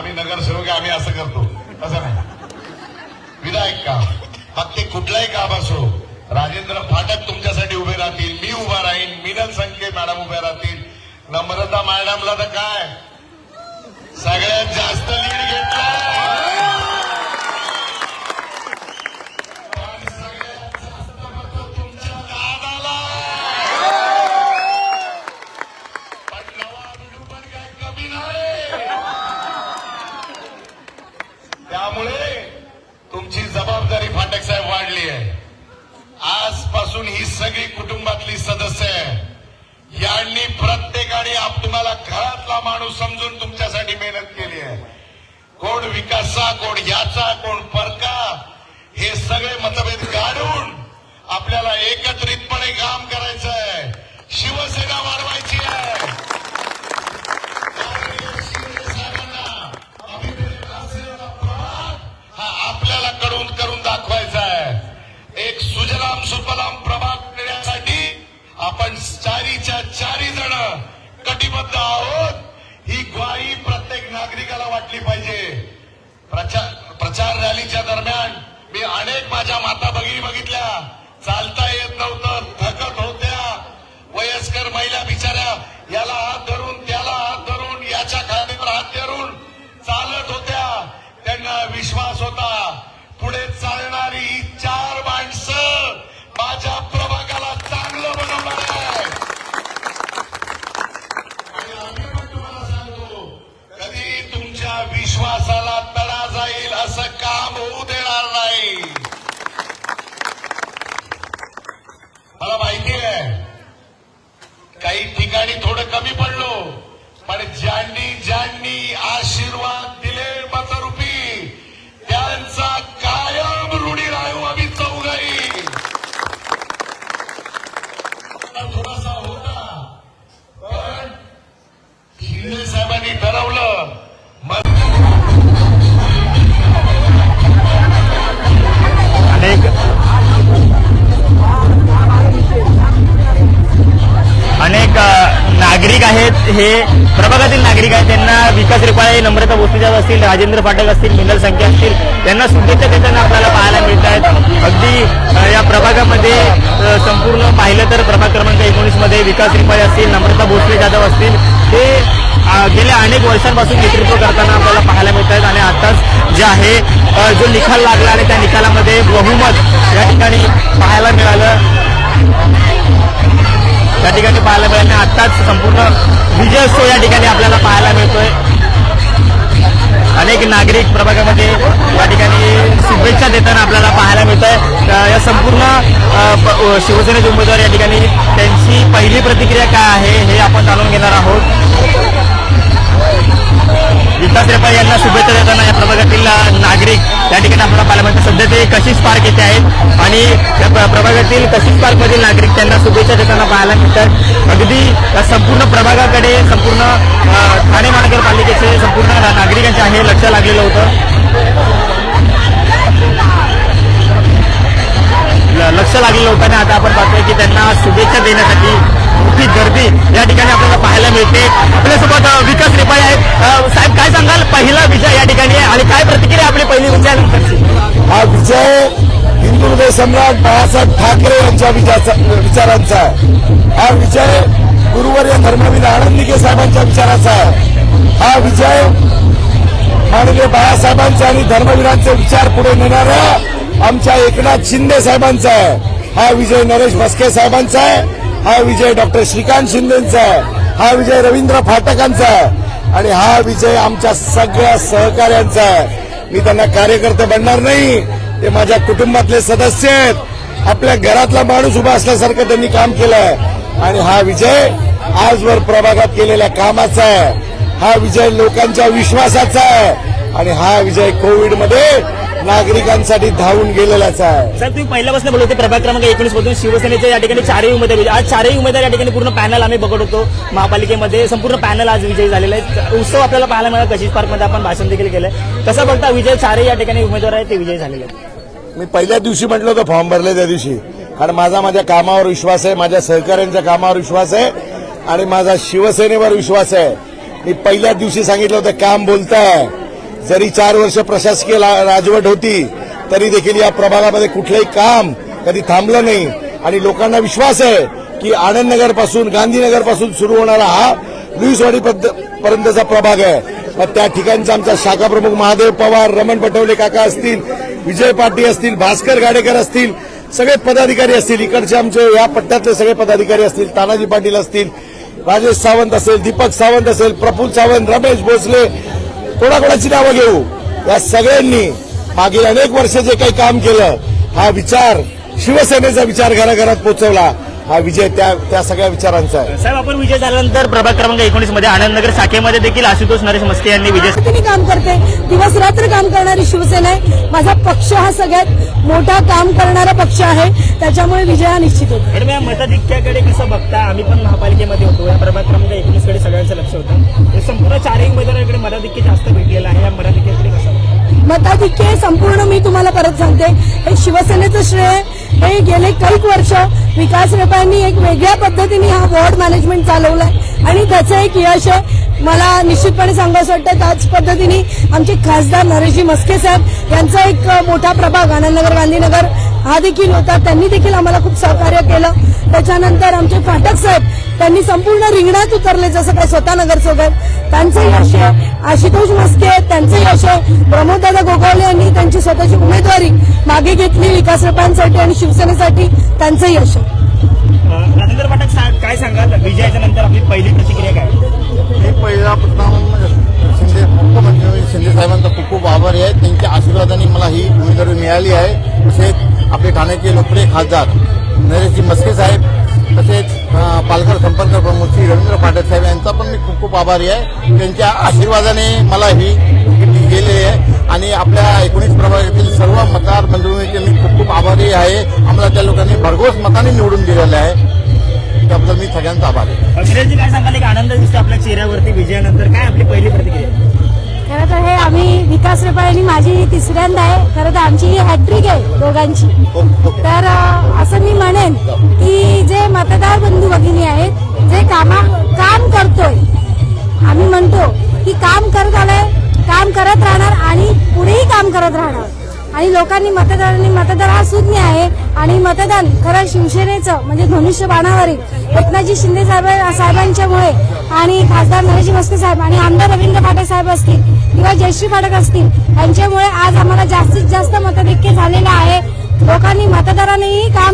आम्ही नगरसेवक आम्ही असं करतो. असं नाही. विधायक का? मग ते कुठलाही काम असो राजेंद्र फाटक तुमच्यासाठी उभे राहतील. मी उभा राहीन. मिनल संखे मॅडम उभे राहतील. नम्रता मॅडमला तर काय? सगळ्यात जास्त लीड घेतला. पण दादाला पण नवा बिडू पण काय कमी नाही त्यामुळे तुमची जबाबदारी फाटक साहेब वाढली आहे आजपासून ही सगळी कुटुंबातली सदस्य आहे. यांनी प्रत्येकाने आप तुम्हाला घरातला माणूस समजून तुमच्यासाठी मेहनत केली आहे. कोण विकासा कोण याचा कोण परका हे सगळे मतभेद काढून आपल्याला एकत्रितपणे काम करायचं कटिबद्ध आहोत ही ग्वाही प्रत्येक नागरिकाला वाटली पाहिजे. प्रचार प्रचार रॅलीच्या दरम्यान मी अनेक माझ्या माता भगिनी बघितल्या. चालता येत पण ज्यांनी ज्यांनी आशीर्वाद दिले मतरूपी त्यांचा कायम ऋणी राहू आम्ही चौघाई. थोडासा होता पण शिंदे साहेबांनी ठरवलं नागरिक आहेत हे प्रभागातील नागरिक आहेत त्यांना विकास रिपाळे नम्रता भोसलेजाव असतील राजेंद्र फाटक असतील मिनल संख्या असतील त्यांना शुभेच्छा देताना आपल्याला पाहायला मिळत आहेत. अगदी या प्रभागामध्ये संपूर्ण पाहिलं तर प्रभाग क्रमांक एकोणीसमध्ये विकास रिपाळे असतील नम्रता भोसले जाधव असतील ते गेल्या अनेक वर्षांपासून नेतृत्व करताना आपल्याला पाहायला मिळत आहेत. आणि आताच जे आहे जो निकाल लागला आणि त्या निकालामध्ये बहुमत या ठिकाणी पाहायला मिळालं. या ठिकाणी पाहायला मिळालं आणि आत्ताच संपूर्ण विजयोत्सव या ठिकाणी आपल्याला पाहायला मिळतोय. अनेक नागरिक प्रभागामध्ये या ठिकाणी शुभेच्छा देताना आपल्याला पाहायला मिळत आहे या संपूर्ण प- शिवसेनेचे उमेदवार या ठिकाणी त्यांची पहिली प्रतिक्रिया काय आहे हे आपण जाणून घेणार आहोत. विकास रेपा यांना शुभेच्छा देताना या प्रभागातील नागरिक या ठिकाणी आपल्याला पाहायला मिळतात. सध्या ते कशिश पार्क येथे आहेत आणि प्रभागातील कशिश पार्कमधील नागरिक त्यांना शुभेच्छा देताना पाहायला मिळतात. अगदी संपूर्ण प्रभागाकडे संपूर्ण ठाणे महानगरपालिकेचे संपूर्ण नागरिकांचे आहे लक्ष लागलेलं होतं. ल- लक्ष लागलेलं होतं आणि आता आपण पाहतोय की त्यांना शुभेच्छा देण्यासाठी हा विजय हिंदू हृदय सम्राट बाळासाहेब ठाकरे यांच्या विचारांचा आहे. हा विजय गुरुवर्य धर्मवीर आनंदिके साहेबांच्या विचाराचा आहे. हा विजय माननीय बाळासाहेबांचा आणि धर्मवीरांचे विचार पुढे नेणाऱ्या आमच्या एकनाथ शिंदे साहेबांचा आहे. हा विजय नरेश भस्के साहेबांचा आहे. हा विजय डॉक्टर श्रीकांत शिंदेचा आहे. हा विजय रवींद्र फाटकांचा आहे. आणि हा विजय आमच्या सगळ्या सहकार्यांचा आहे. मी त्यांना कार्यकर्ते बनणार नाही. ते माझ्या कुटुंबातले सदस्य आहेत. आपल्या घरातला माणूस उभा असल्यासारखं त्यांनी काम केलंय. आणि हा विजय आजवर प्रभागात केलेल्या कामाचा आहे. हा विजय लोकांच्या विश्वासाचा आहे. आणि हा विजय कोविडमध्ये नागरिकांसाठी धावून गेलेलाच आहे. सर तुम्ही पहिल्यापासून बोलत होते प्रभाग क्रमांक एकोणीस मधून शिवसेनेचे या ठिकाणी चारही उमेदवार आज चारही उमेदवार या ठिकाणी पूर्ण पॅनल आम्ही बघत होतो महापालिकेमध्ये. संपूर्ण पॅनल आज विजयी झालेला आहे. उत्सव आपल्याला पाहायला मिळाला. कशिश पार्कमध्ये आपण भाषण देखील केलं कसं बघता विजय चारही या ठिकाणी उमेदवार आहेत ते विजयी झालेले आहेत. मी पहिल्या दिवशी म्हटलं होतं फॉर्म भरले त्या दिवशी. कारण माझा माझ्या कामावर विश्वास आहे माझ्या सहकाऱ्यांच्या कामावर विश्वास आहे आणि माझा शिवसेनेवर विश्वास आहे. मी पहिल्या दिवशी सांगितलं होतं काम बोलताय. जरी चार वर्ष प्रशासकीय ला- राजवट होती तरी देखील या प्रभागामध्ये कुठलंही काम कधी थांबलं नाही. आणि लोकांना विश्वास आहे की आनंदनगरपासून गांधीनगरपासून सुरू होणारा हा लुईसवाडी पर्यंतचा प्रभाग आहे. मग त्या ठिकाणचा आमचा शाखा प्रमुख महादेव पवार रमण पटवले काका असतील विजय पाटील असतील भास्कर गाडेकर असतील सगळे पदाधिकारी असतील इकडचे आमचे या पट्ट्यातले सगळे पदाधिकारी असतील तानाजी पाटील असतील राजेश सावंत असेल दीपक सावंत असेल प्रफुल्ल सावंत रमेश भोसले कोणाकोणाची नावं घेऊ? या सगळ्यांनी मागील अनेक वर्ष जे काही काम केलं हा विचार शिवसेनेचा विचार घराघरात पोहोचवला हा विजय त्या त्या सगळ्या विचारांचा आहे. साहेब आपण विजय झाल्यानंतर प्रभाग क्रमांक एकोणीसमध्ये आनंदनगर शाखेमध्ये देखील आशुतोष नरेश मस्के यांनी विजय काम करते. दिवस रात्र काम करणारी शिवसेना आहे. माझा पक्ष हा सगळ्यात मोठा काम करणारा पक्ष आहे. त्याच्यामुळे विजय हा निश्चित होतो. मॅडम या मताधिक्याकडे कसं बघता आम्ही पण महापालिकेमध्ये होतो. या प्रभाग क्रमांक एकोणीसकडे सगळ्यांचं लक्ष होतं. हे संपूर्ण चारही मैदानाकडे मताधिक्य जास्त भेटलेलं आहे. या मताधिक्याकडे कसं बघता? मताधिक्य संपूर्ण मी तुम्हाला परत सांगते. हे शिवसेनेचं श्रेय हे गेले कैक वर्ष विकास रेपांनी एक वेगळ्या पद्धतीने हा वॉर्ड मॅनेजमेंट चालवलाय. आणि त्याचं एक यश आहे. मला निश्चितपणे सांगायचं वाटतं त्याच पद्धतीने आमचे खासदार नरेशजी मस्के साहेब यांचा एक मोठा प्रभाग आनंदनगर गांधीनगर हा देखील होता. त्यांनी देखील आम्हाला खूप सहकार्य केलं. त्याच्यानंतर आमचे फाटक साहेब त्यांनी संपूर्ण रिंगणात उतरले जसं काय स्वतः नगरसेवक. त्यांचं यश आहे. आशुतोष मस्के आहेत, त्यांचं यश आहे. प्रमोददादा गोगावले यांनी त्यांची स्वतःची उमेदवारी मागे घेतली विकास रपांसाठी आणि शिवसेनेसाठी. त्यांचं यश आहे. राजेंद्र पाठक काय सांगाल? विजयाच्या नंतर आपली पहिली प्रतिक्रिया काय? मी पहिला प्रथम शिंदे मुख्यमंत्री शिंदे साहेबांचा खूप खूप आभारी आहे. त्यांच्या आशीर्वादाने मला ही उमेदवारी मिळाली आहे. तसेच आपले ठाण्याचे लोकप्रिय खासदार नरेशजी मस्के साहेब पालघर संपर्क प्रमुख श्री रवींद्र पाठक साहेब यांचा पण मी खूप खूप आभारी आहे. त्यांच्या आशीर्वादाने मला ही तिकीट गेलेली आहे. आणि आपल्या एकोणीस प्रभागातील सर्व मतदार मंडळींचे मी खूप खूप आभारी आहे. आम्हाला त्या लोकांनी भरघोस मताने निवडून दिलेलं आहे. त्याबद्दल मी सगळ्यांचा आभारी आहे. काय सांगाल? एक आनंद दिसतो आपल्या चेहऱ्यावरती विजयानंतर. काय आपली पहिली प्रतिक्रिया? खरं तर हे आम्ही विकास रेपाळ आणि माझी ही तिसऱ्यांदा आहे. खरं तर आमची ही हॅट्रिक आहे दोघांची. तर असं मी म्हणेन की जे मतदार बंधू भगिनी आहेत जे कामा काम करतोय आम्ही म्हणतो की काम करत आलंय काम करत राहणार आणि पुढेही काम करत राहणार. आणि लोकांनी मतदारांनी मतदार हा सुज्ञ आहे. आणि मतदान खरं शिवसेनेचं म्हणजे धनुष्य बाणावरील एकनाथजी शिंदे साहेब साहेबांच्यामुळे. आणि खासदार नरेश मस्के साहेब आणि आमदार रवींद्र पाटे साहेब असतील किंवा जयश्री पाठक असतील यांच्यामुळे आज आम्हाला जास्तीत जास्त मतधिक्य झालेलं आहे. लोकांनी मतदारांनीही काम